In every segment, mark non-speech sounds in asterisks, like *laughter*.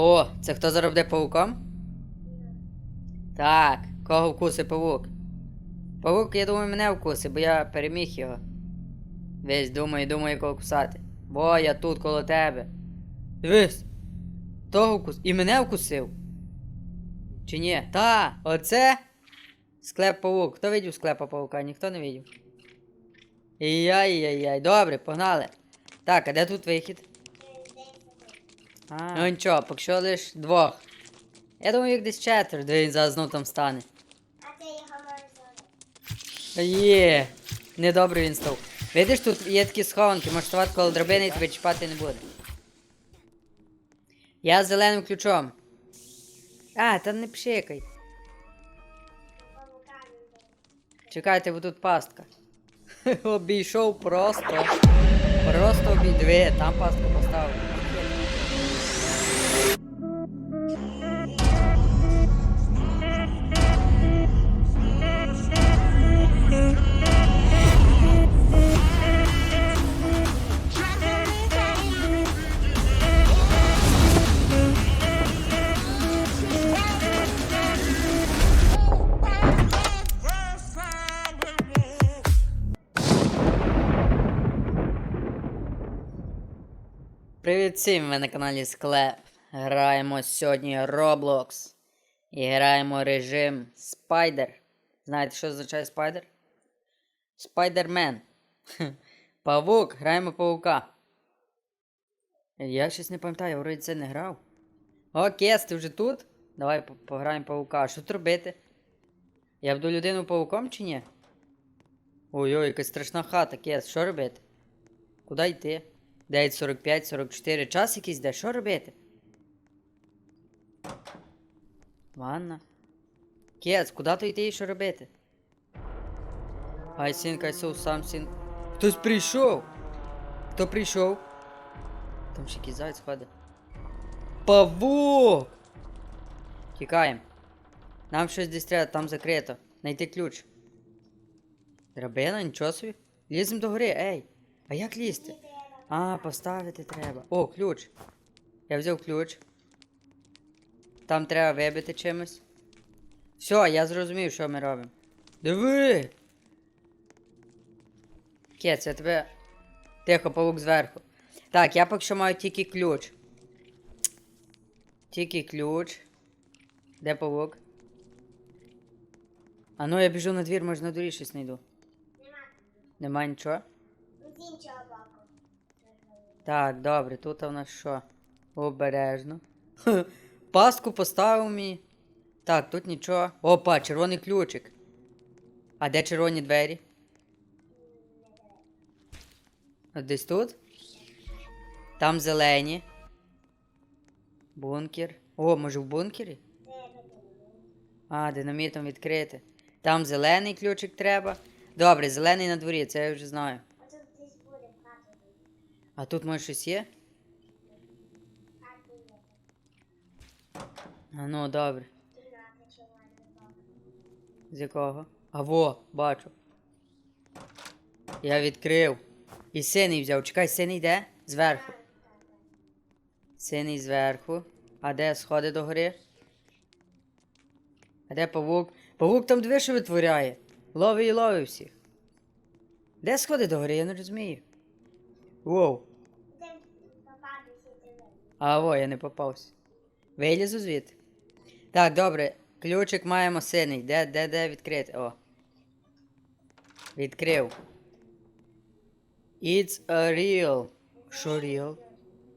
О, це хто зараз буде павуком? Так, кого вкусить павук? Павук, я думаю, мене вкусить, бо я переміг його. Весь думаю, думаю, кого кусати. Бо я тут коло тебе. Дивись. Того вкус. І мене вкусив. Чи ні? Та, оце склеп павук. Хто видів склепа павука? Ніхто не видів. І яй яй яй Добре, погнали. Так, а де тут вихід? Ну нічого, поки що лиш двох. Я думаю, їх десь четверо, де він зараз знов там стане. А це його можна зробити. Є, недобре він став. Видиш, тут є такі схованки, можеш ставати коло драбини і тебе чіпати не буде. Я з зеленим ключом. А, та не пшикай. Чекайте, бо тут пастка. *laughs* Обійшов просто. Просто обій... Диви, там пастку всім, ви на каналі Склеп. Граємо сьогодні Roblox. І граємо режим Spider. Знаєте, що означає Spider? Spider-Man. Павук, граємо павука. Я щось не пам'ятаю, я вроді це не грав. О, Кес, ти вже тут? Давай по- пограємо павука. Що тут робити? Я буду людину павуком чи ні? Ой-ой, якась страшна хата, Кес, що робити? Куди йти? 9.45, 44. Час якийсь де. Що робити? Ванна. Кец, куди то йти і що робити? I think I saw something. Хтось прийшов. Хто прийшов? Там ще якийсь заяць ходить. Павук! Тікаємо. Нам щось десь треба, там закрито. Найти ключ. Драбина, нічого собі. Ліземо до гори, ей. А як лізти? А, поставити треба. О, ключ. Я взяв ключ. Там треба вибити чимось. Все, я зрозумів, що ми робимо. Диви! Кець, я тебе. Тихо, павук зверху. Так, я поки що маю тільки ключ. Тільки ключ. Де павук? А ну я біжу на двір, може на дворі щось знайду. Нема. Нема нічого? Боку. Так, добре, тут у нас що? Обережно. Хе, Пастку поставив мені. Так, тут нічого. Опа, червоний ключик. А де червоні двері? Десь тут? Там зелені. Бункер. О, може в бункері? А, динамітом відкрити. Там зелений ключик треба. Добре, зелений на дворі, це я вже знаю. А тут десь буде в хату. А тут може щось є? А ну, добре. З якого? А во, бачу. Я відкрив. І синий взяв. Чекай, синий де? Зверху. Синий зверху. А де сходи до гори? А де павук? Павук там диви, що витворяє. Лови і лови всіх. Де сходи до гори? Я не розумію. Воу. Ти попадешся ти ви. А во, я не попався. Вилізу звідти. Так, добре. Ключик маємо синий. Де, де, де відкрити? О. Відкрив. It's a real. Що real?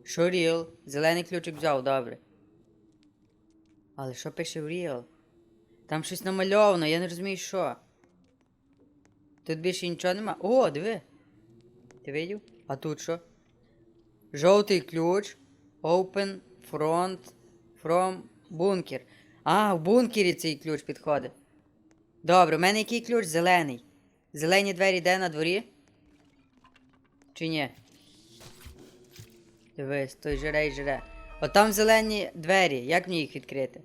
Що real? Зелений ключик взяв, добре. Але що пише в real? Там щось намальовано, я не розумію, що. Тут більше нічого нема. О, диви. Ти видів? А тут що? Жовтий ключ. Open front from bunker. А, в бункері цей ключ підходить. Добре, у мене який ключ? Зелений. Зелені двері де на дворі? Чи ні? Дивись, той жире й жире. От зелені двері. Як мені їх відкрити?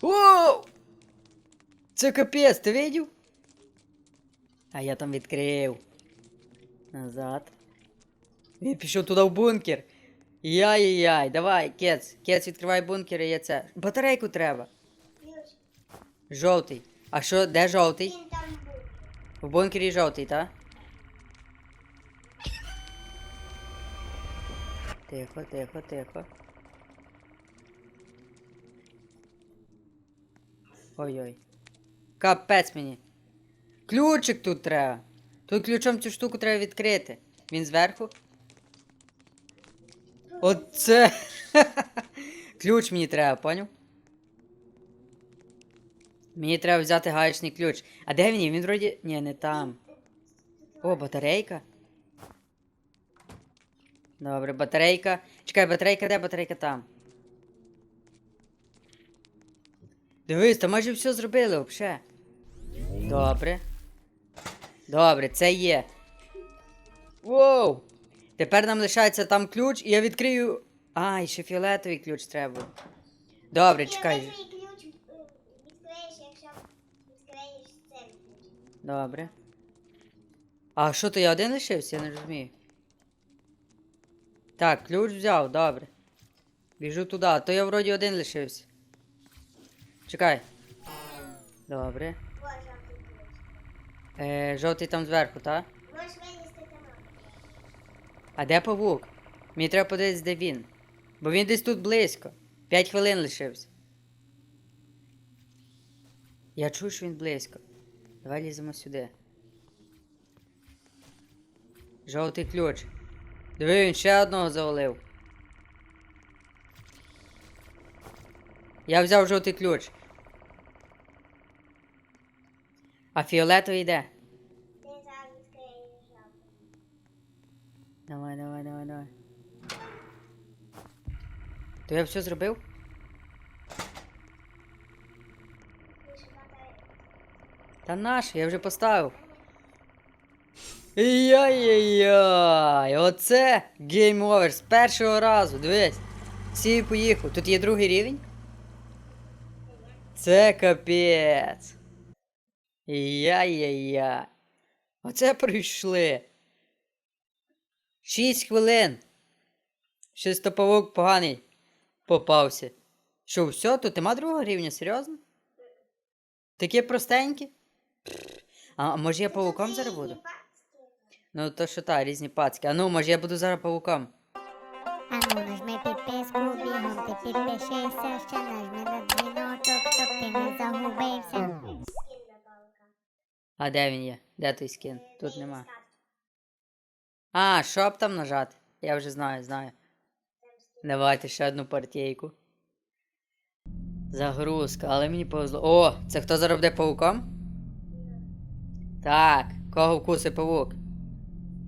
Воу! Це капець, ти видів? А я там відкрив. Назад. Він пішов туди в бункер. Яй-яй-яй, давай, кец. Кец, відкривай бункер і є це. Батарейку треба. Жовтий. А що, де жовтий? В бункері жовтий, так? Тихо, тихо, тихо. Ой-ой. Капець мені. Ключик тут треба. Тут ключом цю штуку треба відкрити. Він зверху. Оце. *laughs* Ключ мені треба, поняв? Мені треба взяти гаечний ключ. А де він? Він вроді. Ні, не там. О, батарейка. Добре, батарейка. Чекай, батарейка де, батарейка там. Дивись, там майже все зробили взагалі. Добре. Добре, це є. Воу! Тепер нам лишається там ключ, і я відкрию. А, і ще фіолетовий ключ треба. Добре, чекай. Фіолетовий ключ е, відкриєш, якщо відкриєш цей ключ. Добре. А що то я один лишився? Я не розумію. Так, ключ взяв, добре. Біжу туди, а то я вроді один лишився. Чекай. Добре. Е, жовтий там зверху, так? Можеш вилізти там. А де павук? Мені треба подивитися, де він. Бо він десь тут близько. П'ять хвилин лишився. Я чую, що він близько. Давай ліземо сюди. Жовтий ключ. Диви, він ще одного завалив. Я взяв жовтий ключ. А фіолетовий жовтий. Давай, давай, давай, давай. То я все зробив? Та наш, я вже поставив. Яй-яй-яй! Оце гейм овер з першого разу, дивись. Всі поїхав. Тут є другий рівень. Це капець. Яй-яй-яй. Оце прийшли. Шість хвилин. То поганий попався. Що, все, тут нема другого рівня, серйозно? Таке простеньке? А може я павуком зараз буду? Ну то що та, різні пацки. А ну, може я буду зараз павуком. Ану, нажми підписку, бігом ти підпишися, ще нажми на дзвіночок, щоб ти не загубився. А де він є? Де той скін? Тут нема. А, щоб там нажати? Я вже знаю, знаю. Давайте ще одну партійку. Загрузка, але мені повезло. О, це хто зараз буде павуком? Так, кого вкусить павук?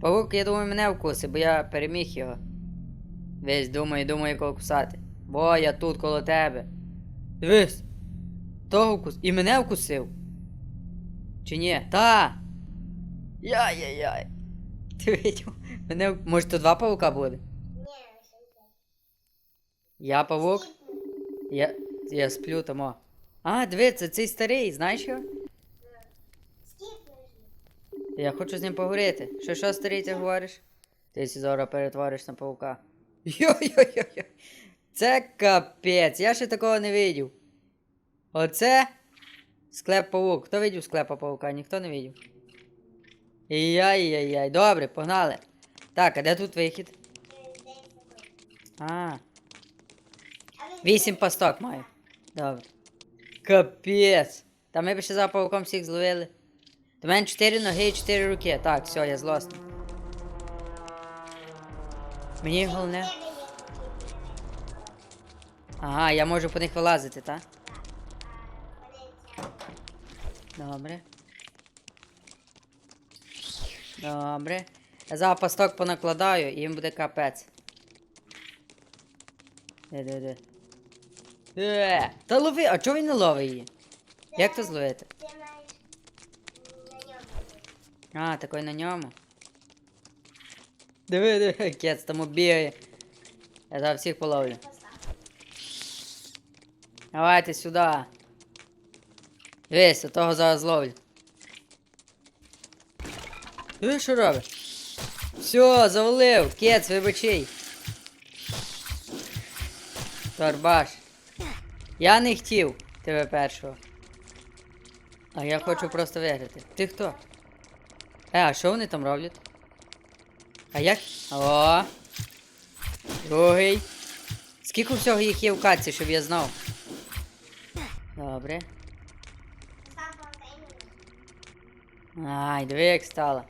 Павук, я думаю, мене вкусить, бо я переміг його. Весь думаю, думаю, кого кусати. Бо я тут коло тебе. Дивись. Того вкус. І мене вкусив. Чи ні? Та. Яй-яй-яй. *laughs* Ти видів? Мене... Може, то два павука буде? Я павук. Я, я сплю тому. А, диви, це цей старий, знаєш його? Я хочу з ним поговорити. Що що старий ти говориш? Ти зараз перетвориш на паука. Йо-йо-йо-йо. Це капець, я ще такого не видів. Оце склеп павук. Хто видів склепа павука? Ніхто не видів. Яй-яй-яй. Добре, погнали. Так, а де тут вихід? А, вісім пасток маю. Добре. Капець. Та ми б ще за павуком всіх зловили. До мене 4 ноги і 4 руки. Так, все, я злосний. Мені головне. Ага, я можу по них вилазити, так? А, подивіться. Добре. Добре. Я зараз пасток понакладаю і їм буде капець. Де, де, де. Е, та лови, а чого він не ловить її? Як то зловити? А, такой на ньому. Диви, диви, *laughs* кець там бігає. Я зараз всіх половлю. Давайте сюди. Дивись, того зараз зловлю. Диви, що робить? Все, завалив. Кец, вибачай. Торбаш. Я не хотів тебе першого. А я хочу просто виграти. Ти хто? Е, а що вони там роблять? А як? О! Другий. Скільки всього їх є в катці, щоб я знав? Добре. Став фонтейном. Ай, диви як.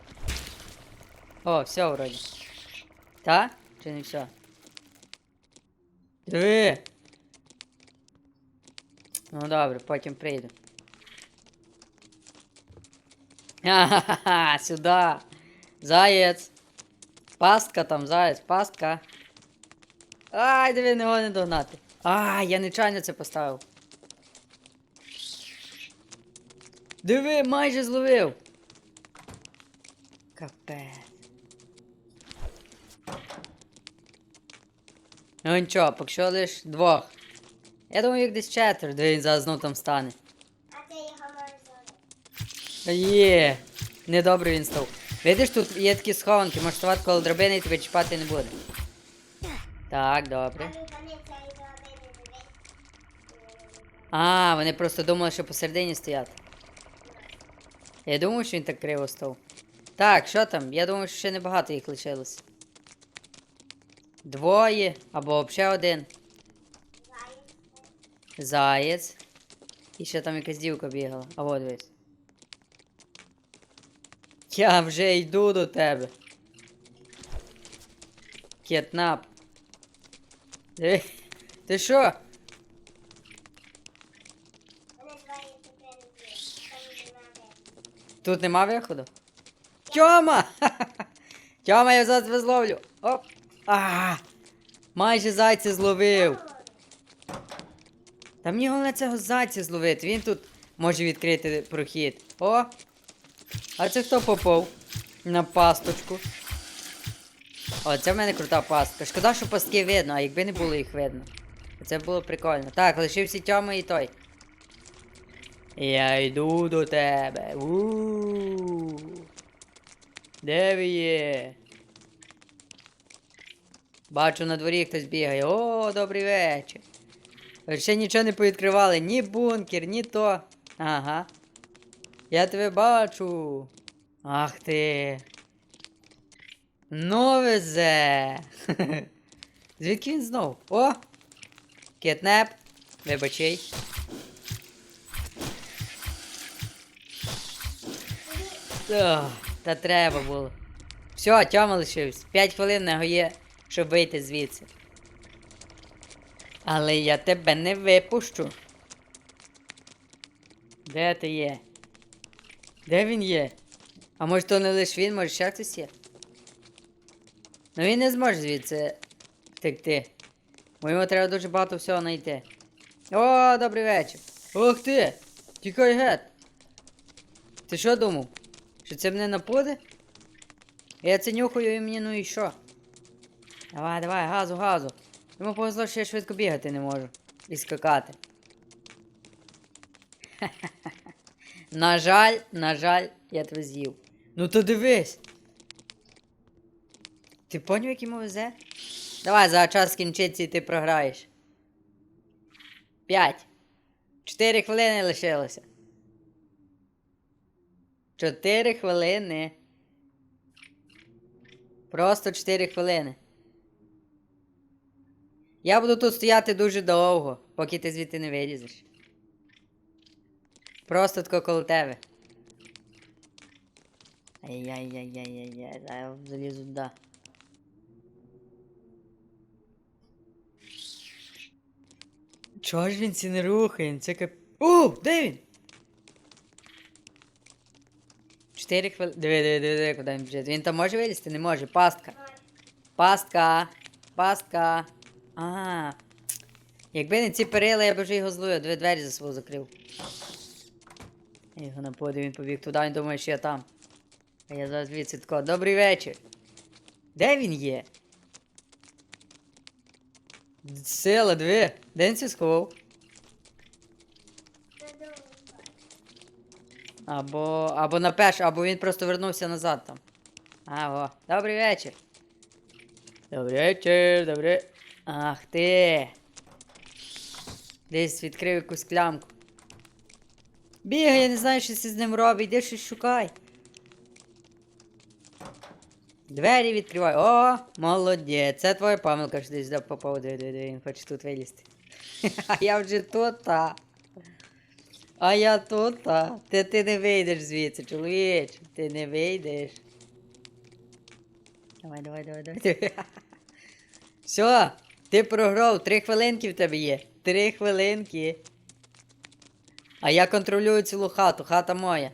О, все вроді. Та? Чи не все? Диви. Ну добре, потім прийду. *laughs* Ха-ха-ха, сюди. Заєць. Пастка там, заєць, пастка. Ай, диви, не не догнати. Ай, я нечайно це поставив. Диви, майже зловив. Капець. Ну нічого, поки що лиш двох. Я думаю, їх десь четверо, де він зараз знов там стане. А це його може зробити. Та Є. Недобре він став. Видиш, тут є такі схованки, можеш ставати коло драбини і тебе чіпати не буде. Так, добре. дивись. А, вони просто думали, що посередині стоять. Я думав, що він так криво став. Так, що там? Я думаю, що ще небагато їх лишилось. Двоє або взагалі один. Заєць. І ще там якась дівка бігала. А от дивись. Я вже йду до тебе. Кетнап. Ти що? Є. Там немає. Тут нема виходу? Тьома! *laughs* Тьома, я зараз тебе зловлю. Оп! А! Майже зайця зловив. Та мені головне цього зайця зловити. Він тут може відкрити прохід. О! А це хто попав? На пасточку. О, це в мене крута пастка. Шкода, що пастки видно, а якби не було їх видно. Це було прикольно. Так, лишився Тьома і той. Я йду до тебе. у Де ви є? Бачу на дворі хтось бігає. О, добрий вечір. Ви Ще нічого не повідкривали, ні бункер, ні то. Ага. Я тебе бачу. Ах ти. Ну везе. *laughs* Звідки він знов? О! Кетнеп. Вибачай. Ох, та треба було. Все, Тьома лишився. 5 хвилин нього є, щоб вийти звідси. Але я тебе не випущу. Де ти є? Де він є? А може то не лише він, може ще хтось є? Ну він не зможе звідси втекти. Бо йому треба дуже багато всього знайти. О, добрий вечір. Ох ти! Тікай геть! Ти що думав? Що це мене напуде? Я це нюхаю і мені ну і що? Давай, давай, газу, газу. Йому повезло, що я швидко бігати не можу. І скакати. *laughs* на жаль, на жаль, я тебе з'їв. Ну то дивись. Ти поняв, як йому везе? Давай, за час скінчиться і ти програєш. П'ять. Чотири хвилини лишилося. Чотири хвилини. Просто 4 хвилини. Я буду тут стояти дуже довго, поки ти звідти не вилізеш. Просто тако коло тебе. Ай-яй-яй-яй-яй-яй, я залізу туди. Чого ж він ці не рухає? Це кап... О, де він? Чотири хвилини. Диви, диви, диви, диви, куди він біжить. Він там може вилізти? Не може. Пастка. Пастка. Пастка. А. Якби не ці перила, я б вже його зловив, дві двері за собою закрив. Я його наподив, він побіг туди, він думає, що я там. А я зараз звідси тако. Добрий вечір. Де він є? Сила, дві. Де він сховав? Це довго. Або. Або на перш, або він просто вернувся назад там. Аго, добрий вечір. Добрий вечір, добрий. Ах ти. Десь відкрив якусь клямку. Бігай, я не знаю, що це з ним робить, іди щось шукай. Двері відкривай. О, молодець. Це твоя помилка, що десь попав. Диви, Він хоче тут вилізти. А я вже тут. А, а я тут. а. Ти, ти не вийдеш звідси, чоловіч. Ти не вийдеш. Давай, давай, давай, давай. *laughs* Все, ти програв, три хвилинки в тебе є. Три хвилинки. А я контролюю цілу хату, хата моя.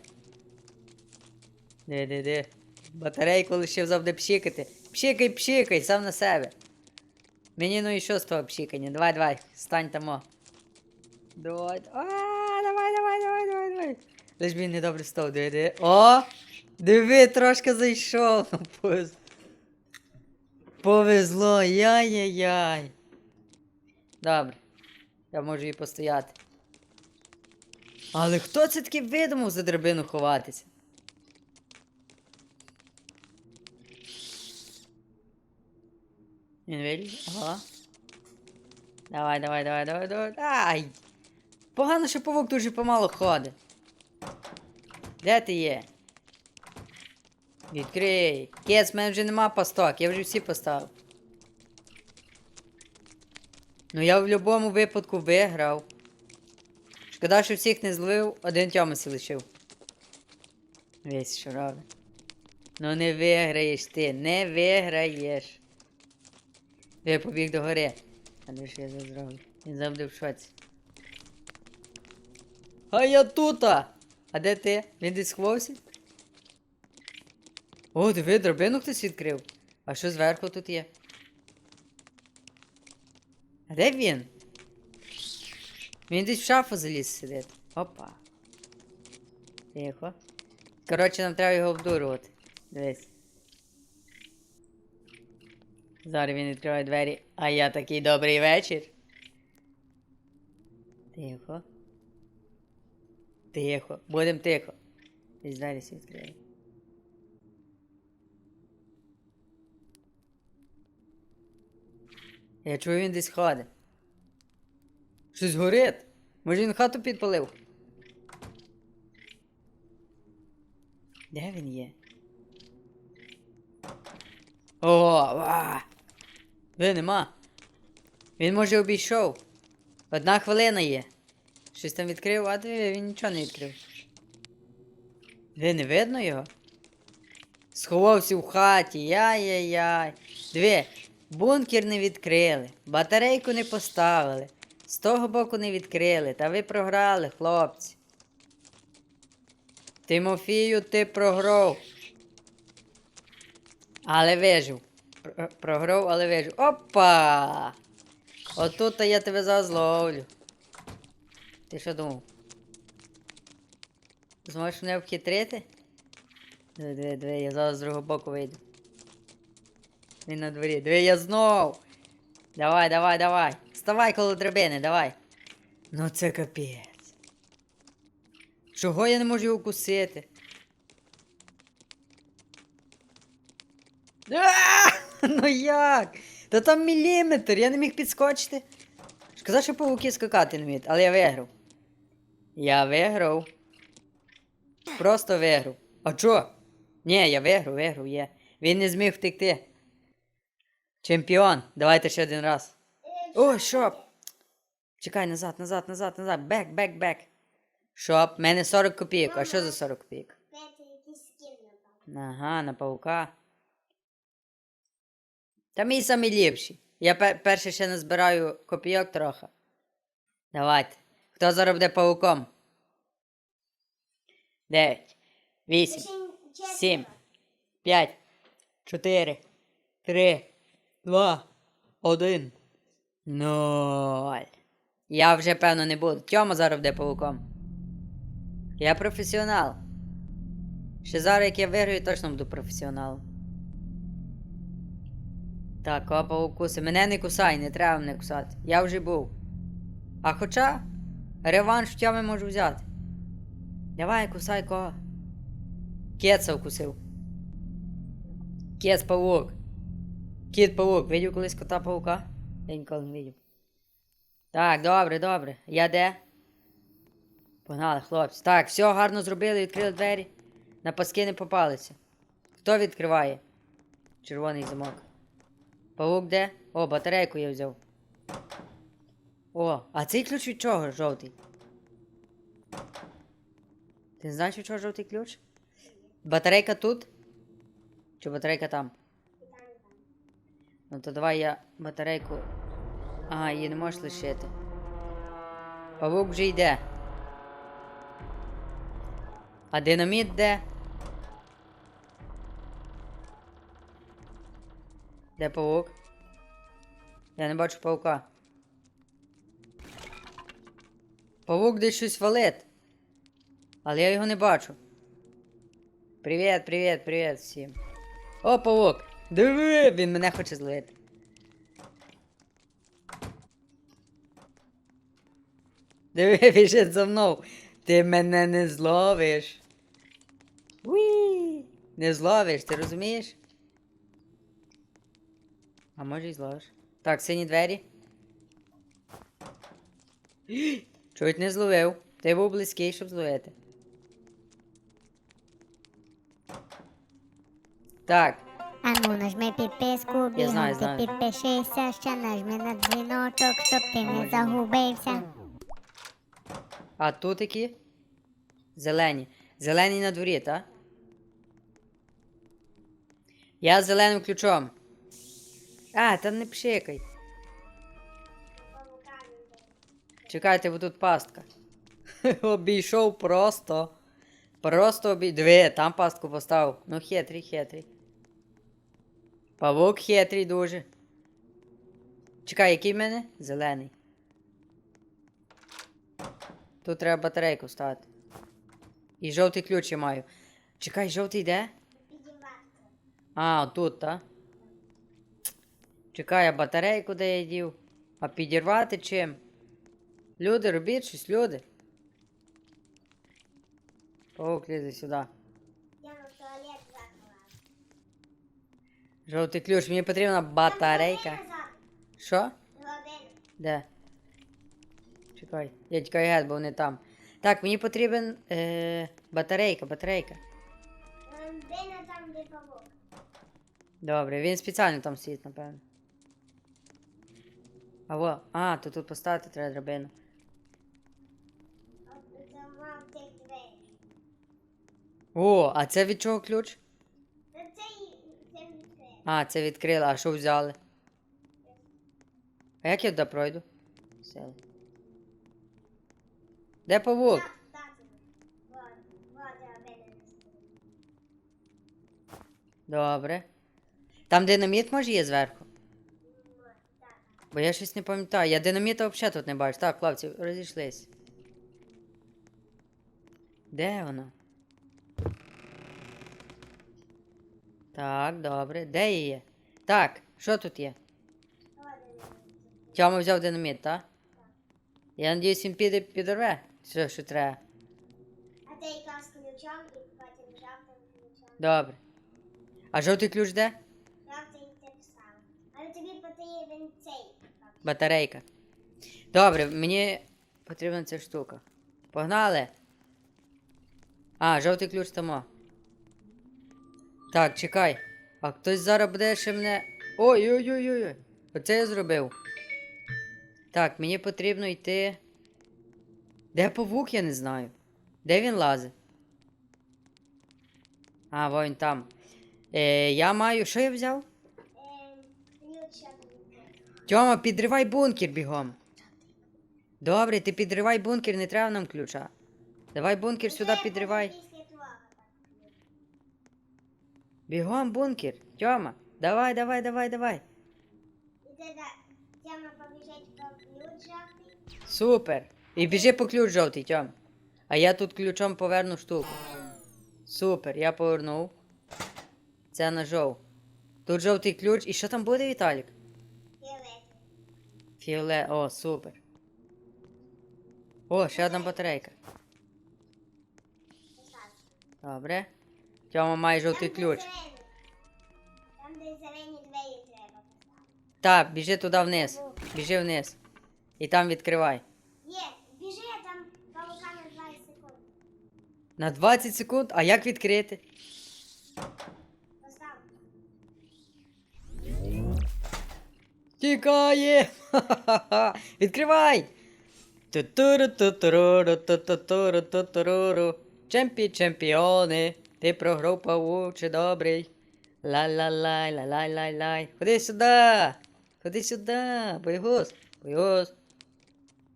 Де, де, де. Батарейку лишив завжди пшикати. Пшикай, пшикай, сам на себе. Мені ну і що з того пшикання? Давай, давай, стань тамо. Давай. А, давай, давай, давай, давай, давай. Лиш він недобре став, диви. О! Диви, трошки зайшов. Повезло, яй-яй-яй. Добре. Я можу і постояти. Але хто це таки видумав за драбину ховатися? Він виліз? Ага. Давай, давай, давай, давай, давай. Ай! Погано, що павук дуже помало ходить. Де ти є? Відкрий. Кец, в мене вже нема пасток, я вже всі поставив. Ну я в будь-якому випадку виграв. Шкода, що всіх не зловив, один Тьомасі лишив. Весь що робить. Ну не виграєш ти, не виграєш. Я побіг до гори. А де ж я зроблю? Він завжди в шоці. А я тута! А де ти? Він десь сховався? О, диви, драбину хтось відкрив. А що зверху тут є? А де він? Він десь в шафу заліз сидить. Опа. Тихо. Коротше, нам треба його обдурувати. Дивись. Зараз він відкриває двері. А я такий добрий вечір. Тихо. Тихо. Будем тихо. Десь двері всі відкриє. Я чую, він десь ходить. Щось горить. Може він хату підпалив. Де він є? О, ва! Ви нема. Він може обійшов. Одна хвилина є. Щось там відкрив, а диви, він нічого не відкрив. Ви не видно його? Сховався в хаті, яй-яй-яй. Диви, бункер не відкрили, батарейку не поставили, з того боку не відкрили, та ви програли, хлопці. Тимофію, ти програв. Але вижив. Про- Програв, але вижив. Опа! Отут я тебе зараз зловлю. Ти що думав? Зможеш мене обхитрити? Диви, диви, диви, я зараз з другого боку вийду. Він на дворі. Диви, я знов! Давай, давай, давай. Вставай коло драбини, давай. Ну це капець. Чого я не можу його кусити? *laughs* Ну як? Та там міліметр, я не міг підскочити. Сказав, що павуки скакати не вміють, але я виграв. Я виграв. Просто виграв. А чо? Ні, я виграв, виграв, є. Він не зміг втекти. Чемпіон. Давайте ще один раз. О, шоп. Чекай, назад, назад, назад, назад. Бек, бек, бек. Шоп, в мене 40 копійок. А що за 40 копійок? Ага, на паука. Та мій самий ліпший. Я пер- перше ще назбираю копійок трохи. Давайте. Хто зараз буде пауком? Дев'ять, вісім, сім, п'ять, чотири, три, два, один. Ноль. Я вже певно не буду. Тьома зараз буде пауком. Я професіонал. Ще зараз, як я виграю, точно буду професіоналом. Так, опа укуси. Мене не кусай, не треба мене кусати. Я вже був. А хоча реванш в тьоми можу взяти. Давай, кусай кого. Кеца вкусив. Кіс павук. Кіт павук. Видів колись кота павука? Я ніколи не видів. Так, добре, добре. Я де? Погнали, хлопці. Так, все гарно зробили, відкрили двері. На паски не попалися. Хто відкриває? Червоний замок. Павук де? О, батарейку я взяв. О, а цей ключ від чого жовтий? Ти знаєш від чого жовтий ключ? Батарейка тут? Чи батарейка там? Ну то давай я батарейку. Ага, її не можеш лишити. Павук вже йде. А динаміт де? Де павук? Я не бачу павука. Павук десь щось валить. Але я його не бачу. Привіт, привіт, привіт всім. О, павук! Диви, він мене хоче злити. Диви, *laughs* біжить за мною. Ти мене не зловиш. Уі! Не зловиш, ти розумієш? А може і зловиш. Так, сині двері. *gasps* Чуть не зловив. Ти був близький, щоб зловити. Так, А ну нажми підписку, бігом знаю, ти знаю. підпишися, ще нажми на дзвіночок, щоб ти не загубився. а тут які? Зелені. Зелені на дворі, так? Я з зеленим ключом. А, там не пшикай. Чекайте, бо тут пастка. *laughs* Обійшов просто. Просто обій... Диви, там пастку поставив. Ну, хитрий, хитрий. Павук хитрий дуже. Чекай, який в мене? Зелений. Тут треба батарейку ставити. І жовтий ключ я маю. Чекай, жовтий де? А, тут, так? Чекай, а батарейку де я дів? А підірвати чим? Люди, робіть щось, люди. Паук, лізе сюди. Я на туалет заклала. Жовтий ключ, мені потрібна батарейка. Що? Де? Чекай, я тікаю геть, бо вони там. Так, мені потрібен е, батарейка, батарейка. Година там, де павук. Добре, він спеціально там стоїть, напевно. А во, а, то тут поставити треба драбину. От Це мав тих двері. О, а це від чого ключ? А, це відкрили, а що взяли? А як я туди пройду? Сели. Де павук? Добре. Там динаміт може є зверху? Бо я щось не пам'ятаю. Я динаміта взагалі тут не бачу. Так, хлопці, розійшлись. Де воно? Так, добре. Де її є? Так, що тут є? Тьома взяв динаміт, так? Я надіюсь, він піде підорве. Все, що треба. А ти якраз ключом і потім жовтим ключом. Добре. А жовтий ключ де? Жовтий ти писав. Але тобі потрібен цей. Батарейка. Добре, мені потрібна ця штука. Погнали. А, жовтий ключ тому. Так, чекай. А хтось зараз буде ще мене. Ой-ой-ой-ой. Оце я зробив. Так, мені потрібно йти. Де павук, я не знаю. Де він лазить? А, во він там. Е, я маю. Що я взяв? Тьома, підривай бункер бігом. Добре, ти підривай бункер, не треба нам ключа. Давай бункер сюди підривай. буде після твого, так. Бігом бункер. Тьома. Давай, давай, давай, давай. Тьома побіжить по ключ жовтий. Супер. І біжи по ключ жовтий, Тьом. А я тут ключом поверну штуку. Супер, я повернув. Це нажов. Тут жовтий ключ. І що там буде, Віталік? Фіолетовий. Фіоле. О, супер. О, ще одна батарейка. Добре. Тьома має жовтий ключ. зелений. де зелені двері треба. Так, біжи туди вниз. Біжи вниз. І там відкривай. Є, біжи, там павука на 20 секунд. На 20 секунд, а як відкрити? Постав. Тікає! Ха-ха-ха! *laughs* Відкривай! Ту-туру-ту-туру-ту-ту-туру-ту-туру. Чемпі, чемпіони, ти програв павуче добрий. Ла-ла-лай, ла-лай-лай-лай. Ходи сюди! Ходи сюди! Боягуз! Боягуз!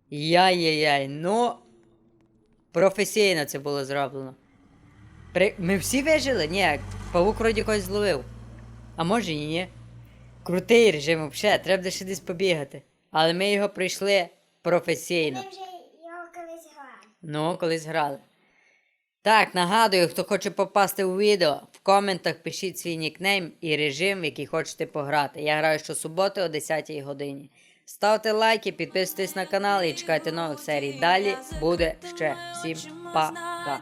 Яй-яй-яй, ну. Професійно це було зроблено. При... Ми всі вижили? Ні, павук вроді когось зловив. А може і ні. Крутий режим взагалі, треба ще десь побігати. Але ми його пройшли професійно. Ми вже його колись грали. Ну, колись грали. Так, нагадую, хто хоче попасти у відео, в коментах пишіть свій нікнейм і режим, в який хочете пограти. Я граю щосуботи о 10 годині. Ставте лайки, підписуйтесь на канал і чекайте нових серій. Далі буде ще. Всім пока.